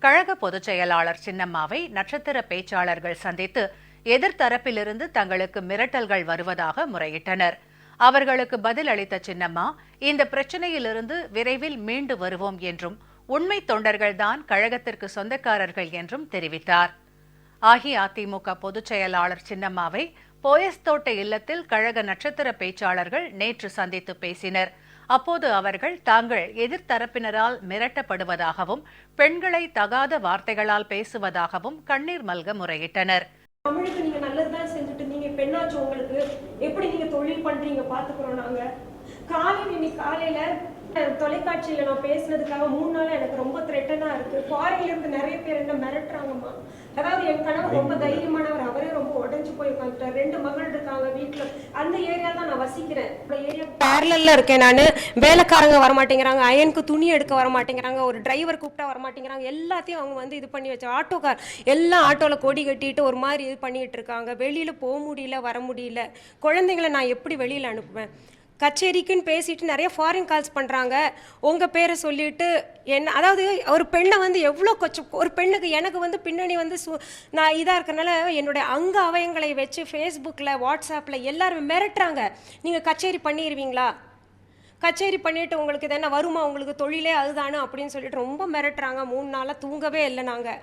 கழக பொதுச் செயலாளர் சின்னம்மாவை நட்சத்திர பேச்சாளர்கள் சந்தித்து எதிர்த்தரப்பிலிருந்து தங்களுக்கு மிரட்டல்கள் வருவதாக முறையிட்டனர். அவர்களுக்கு பதில் அளித்த சின்னம்மா இந்த பிரச்சனையிலிருந்து விரைவில் மீண்டு வருவோம் என்றும் உண்மை தொண்டர்கள்தான் கழகத்திற்கு சொந்தக்காரர்கள் என்றும் தெரிவித்தார். அஇஅதிமுக பொதுச் செயலாளர் சின்னம்மாவை போயஸ்தோட்ட இல்லத்தில் கழக நட்சத்திர பேச்சாளர்கள் நேற்று சந்தித்து பேசினர். அப்போது அவர்கள் தாங்கள் எதிர்த்தரப்பினரால் மிரட்டப்படுவதாகவும் பெண்களை தகாத வார்த்தைகளால் பேசுவதாகவும் கண்ணீர் மல்க முறையிட்டனர். தமிழுக்கு நீங்க நல்லதுதான் செஞ்சுட்டு நீங்க பெண்ணாச்சு உங்களுக்கு? எப்படி நீங்க தொழில் பண்றீங்க? பாத்துக்கிறோம் நாங்க. காலையில இன்னைக்கு காலையில தொலைக்காட்சியில நான் பேசுனதுக்காக மூணு நாளா எனக்கு ரொம்ப த்ரெட்டனா இருக்கு. ஃபாரின்ல இருந்து நிறைய பேர் என்ன மிரட்டுறாங்கம்மா. அதாவது என் கணவர் ரொம்ப தைரியமானவர். அவரே ரொம்ப உடைஞ்சு போய் உட்காந்துட்டார். ரெண்டு அந்த ஏரியா தான் நான் வசிக்கிறேன். ஏரியா இருக்கேன் நான். வேலைக்காரங்க வர மாட்டேங்கிறாங்க அயனுக்கு துணி எடுக்க வர மாட்டேங்கிறாங்க ஒரு டிரைவர் கூப்பிட்டா வர மாட்டேங்கிறாங்க எல்லாத்தையும் அவங்க வந்து இது பண்ணி வச்சு ஆட்டோக்கார் எல்லாம் ஆட்டோவில் கொடி கட்டிட்டு ஒரு மாதிரி இது பண்ணிட்டு இருக்காங்க. வெளியில் போக முடியல வர முடியல. குழந்தைங்களை நான் எப்படி வெளியில் அனுப்புவேன்? கச்சேரிக்குன்னு பேசிட்டு நிறைய ஃபாரின் கால்ஸ் பண்ணுறாங்க உங்கள் பேரை சொல்லிட்டு என்ன அதாவது ஒரு பெண்ணை வந்து எவ்வளோ கொச்சம் ஒரு பெண்ணுக்கு எனக்கு வந்து பின்னணி வந்து சு நான் இதாக இருக்கிறனால என்னுடைய அங்க அவயங்களை வச்சு ஃபேஸ்புக்கில் வாட்ஸ்அப்பில் எல்லாருமே மிரட்டுறாங்க. நீங்கள் கச்சேரி பண்ணிடுவீங்களா கச்சேரி பண்ணிட்டு உங்களுக்கு இது என்ன வருமா? உங்களுக்கு தொழிலே அதுதானே? அப்படின்னு சொல்லிட்டு ரொம்ப மிரட்டுறாங்க. மூணு நாளாக தூங்கவே இல்லை நாங்கள்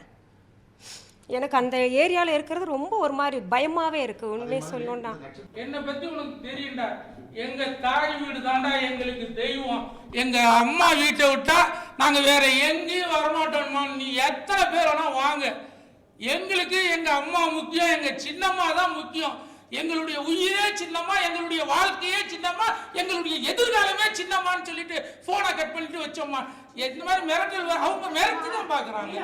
எனக்கு அந்த ஏரியாவில் இருக்கிறது ரொம்ப ஒரு மாதிரி பயமாகவே இருக்குது உண்மையை சொல்லணும்னா. என்னை பத்தி உனக்கு தெரியும்டா. எங்க தாய் வீடு தாண்டா எங்களுக்கு தெய்வம். எங்க அம்மா வீட்டை விட்டா நாங்க வேற எங்கேயும் வரமாட்டோம்மா. நீ எத்தனை பேர் வேணா வாங்க. எங்களுக்கு எங்க அம்மா முக்கியம் எங்க சின்னம்மா தான் முக்கியம். எங்களுடைய உயிரே சின்னம்மா எங்களுடைய வாழ்க்கையே சின்னம்மா எங்களுடைய எதிர்காலமே சின்னம்மான்னு சொல்லிட்டு போனை கட் பண்ணிட்டு வச்சோம்மா. இந்த மாதிரி மிரட்டல் அவங்க மிரட்டி தான் பாக்குறாங்க.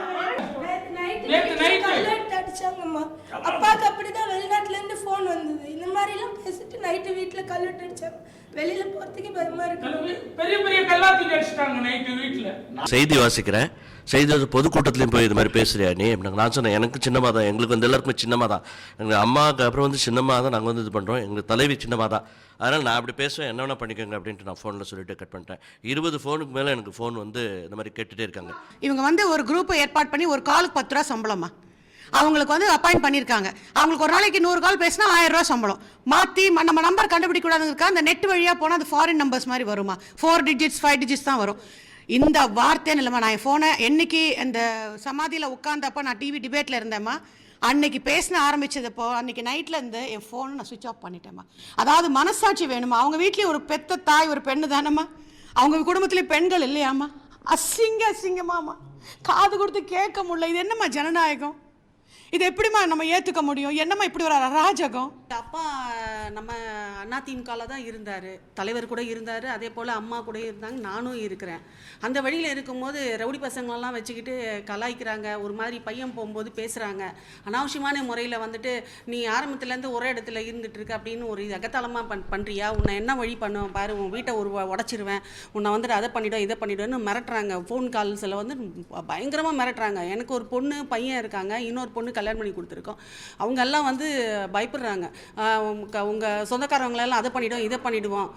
கல்லெட்டு அடிச்சாங்கம்மா. அப்பாவுக்கு அப்படிதான் வெளிநாட்டுல இருந்து ஃபோன் வந்தது. இந்த மாதிரி எல்லாம் பேசிட்டு நைட்டு வீட்டுல கல்லெட்டு அடிச்சாங்க வெளியில போறதுக்கு பயமா இருக்கு. பெரிய பெரிய கல்லாத்தி அடிச்சிட்டாங்க நைட்டு வீட்டுல செய்தி வாசிக்கிறேன். செய்தி பொதுக்கூட்டத்துலையும் போய் இது மாதிரி பேசுறியா நீ. நான் சொன்னேன் எனக்கு சின்னமா தான் எங்களுக்கு வந்து எல்லாருக்குமே சின்னமா தான் எங்கள் அம்மாவுக்கு அப்புறம் வந்து சின்னமா தான் நாங்கள் வந்து இது பண்ணுறோம் எங்களுக்கு தலைவி சின்னமா தான் அதனால் நான் அப்படி பேசுவேன் என்ன வேணா பண்ணிக்கோங்க அப்படின்ட்டு நான் ஃபோனில் சொல்லிட்டு கட் பண்ணிட்டேன். இருபது ஃபோனுக்கு மேலே எனக்கு ஃபோன் வந்து இந்த மாதிரி கேட்டுகிட்டே இருக்காங்க. இவங்க வந்து ஒரு குரூப்பை ஏற்பாடு பண்ணி ஒரு காலுக்கு பத்து ரூபா சம்பளமா அவங்களுக்கு வந்து அப்பாயிண்ட் பண்ணியிருக்காங்க அவங்களுக்கு ஒரு நாளைக்கு நூறு கால் பேசினா ஆயிரம் ரூபா சம்பளம். மாற்றி நம்ம நம்பர் கண்டுபிடிக்க கூடாதுங்கிறதுக்கா அந்த நெட் வழியாக போனால் அது ஃபாரின் நம்பர்ஸ் மாதிரி வருமா? ஃபோர் டிஜிட்ஸ் ஃபைவ் டிஜிட்ஸ் தான் வரும். இந்த வார்த்தை இல்லைம்மா நான் என் ஃபோனை என்னைக்கு அந்த சமாதியில் உட்காந்தப்போ நான் டிவி டிபேட்டில் இருந்தேம்மா அன்னைக்கு பேசின ஆரம்பிச்சதப்போ அன்னைக்கு நைட்டில் இருந்து என் ஃபோனை நான் சுவிச் ஆஃப் பண்ணிட்டேம்மா. அதாவது மனசாட்சி வேணுமா? அவங்க வீட்லேயும் ஒரு பெத்த தாய் ஒரு பெண்ணு தானம்மா? அவங்க குடும்பத்துலேயும் பெண்கள் இல்லையாம்மா? அசிங்க அசிங்கமாம்மா. காது கொடுத்து கேட்க முடியல. இது என்னம்மா ஜனநாயகம்? இது எப்படிம்மா நம்ம ஏற்றுக்க முடியும்? என்னம்மா இப்படி ஒரு அராஜகம்? அப்பா நம்ம அதிமுகவில் தான் இருந்தார். தலைவர் கூட இருந்தார் அதே போல் அம்மா கூட இருந்தாங்க நானும் இருக்கிறேன். அந்த வழியில் இருக்கும்போது ரவுடி பசங்களெல்லாம் வச்சுக்கிட்டு கலாய்க்கிறாங்க. ஒரு மாதிரி பையன் போகும்போது பேசுகிறாங்க அனாவசியமான முறையில் வந்துட்டு நீ ஆரம்பத்துலேருந்து ஒரே இடத்துல இருந்துட்டுருக்க அப்படின்னு ஒரு இது அகத்தாளமாக பண் பண்ணுறியா உன்னை என்ன வழி பண்ணுவேன் பாரு உன் வீட்டை ஒரு உடச்சிருவேன். உன்னை வந்துட்டு அதை பண்ணிவிடும் இதை பண்ணிவிடுன்னு மிரட்டுறாங்க. ஃபோன் கால்ஸில் வந்து பயங்கரமாக மிரட்டுறாங்க. எனக்கு ஒரு பொண்ணு பையன் இருக்காங்க. இன்னொரு பொண்ணு கல்யாணம் பண்ணி கொடுத்துருக்கோம். அவங்க எல்லாம் வந்து பயப்படுறாங்க. உங்கள் சொந்தக்காரவங்களெல்லாம் அதை பண்ணிவிடும் இதை பண்ணிவிடுவோம்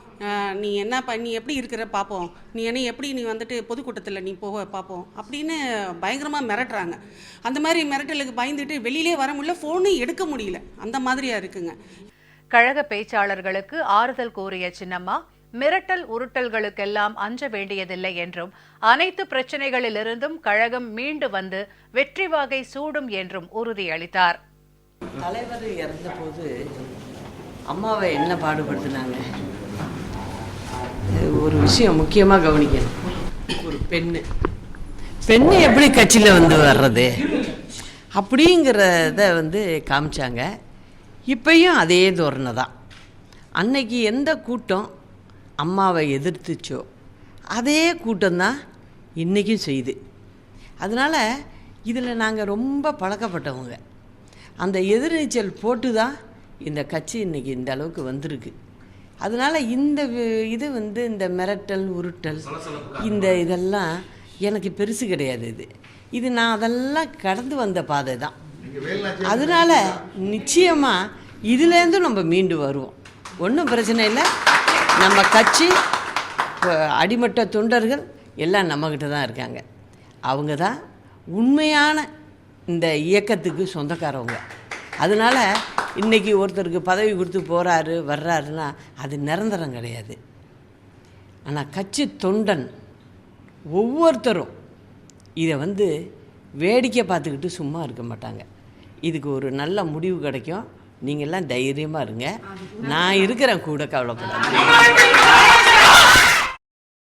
நீ என்ன ப நீ எப்படி இருக்கிற பார்ப்போம் நீ என்ன எப்படி நீ வந்துட்டு பொதுக்கூட்டத்தில் நீ போக பார்ப்போம் அப்படின்னு பயங்கரமாக மிரட்டுறாங்க. அந்த மாதிரி மிரட்டலுக்கு பயந்துட்டு வெளியிலே வர முடியல ஃபோனும் எடுக்க முடியல. அந்த மாதிரியாக இருக்குங்க. கழக பேச்சாளர்களுக்கு ஆறுதல் கூறிய சின்னம்மா மிரட்டல் உருட்டல்களுக்கெல்லாம் அஞ்ச வேண்டியதில்லை என்றும் அனைத்து பிரச்சனைகளிலிருந்தும் கழகம் மீண்டு வந்து வெற்றி வாகை சூடும் என்றும் உறுதியளித்தார். தலைவர் இறந்தபோது அம்மாவை என்ன பாடுபடுத்தினாங்க? ஒரு விஷயம் முக்கியமாக கவனிக்கணும். ஒரு பெண்ணு. பெண்ணு எப்படி கட்சியில் வந்து வர்றது? அப்படிங்கிறத வந்து காமிச்சாங்க. இப்பயும் அதே தோரணை தான். அன்னைக்கு எந்த கூட்டம் அம்மாவை எதிர்த்துச்சோ அதே கூட்டம்தான் இன்றைக்கும் செய்யுது. அதனால் இதில் நாங்கள் ரொம்ப பழக்கப்பட்டவங்க. அந்த எதிர்நீச்சல் போட்டு தான் இந்த கட்சி இன்றைக்கி இந்த அளவுக்கு வந்திருக்கு. அதனால் இந்த இது வந்து இந்த மிரட்டல் உருட்டல் இந்த இதெல்லாம் எனக்கு பெருசு கிடையாது இது. இது நான் அதெல்லாம் கடந்து வந்த பாதை தான் அதனால நிச்சயமாக இதுலேருந்து நம்ம மீண்டு வருவோம். ஒன்றும் பிரச்சனை இல்லை. நம்ம கட்சி இப்போ அடிமட்ட தொண்டர்கள் எல்லாம் நம்மக்கிட்ட தான் இருக்காங்க. அவங்க தான் உண்மையான இந்த இயக்கத்துக்கு சொந்தக்காரவங்க. அதனால் இன்றைக்கி ஒருத்தருக்கு பதவி கொடுத்து போகிறாரு வர்றாருன்னா அது நிரந்தரம் கிடையாது. ஆனால் கட்சி தொண்டன் ஒவ்வொருத்தரும் இதை வந்து வேடிக்கை பார்த்துக்கிட்டு சும்மா இருக்க மாட்டாங்க. இதுக்கு ஒரு நல்ல முடிவு கிடைக்கும். நீங்கள்லாம் தைரியமாக இருங்க. நான் இருக்கிறேன் கூட கவலைப்படாது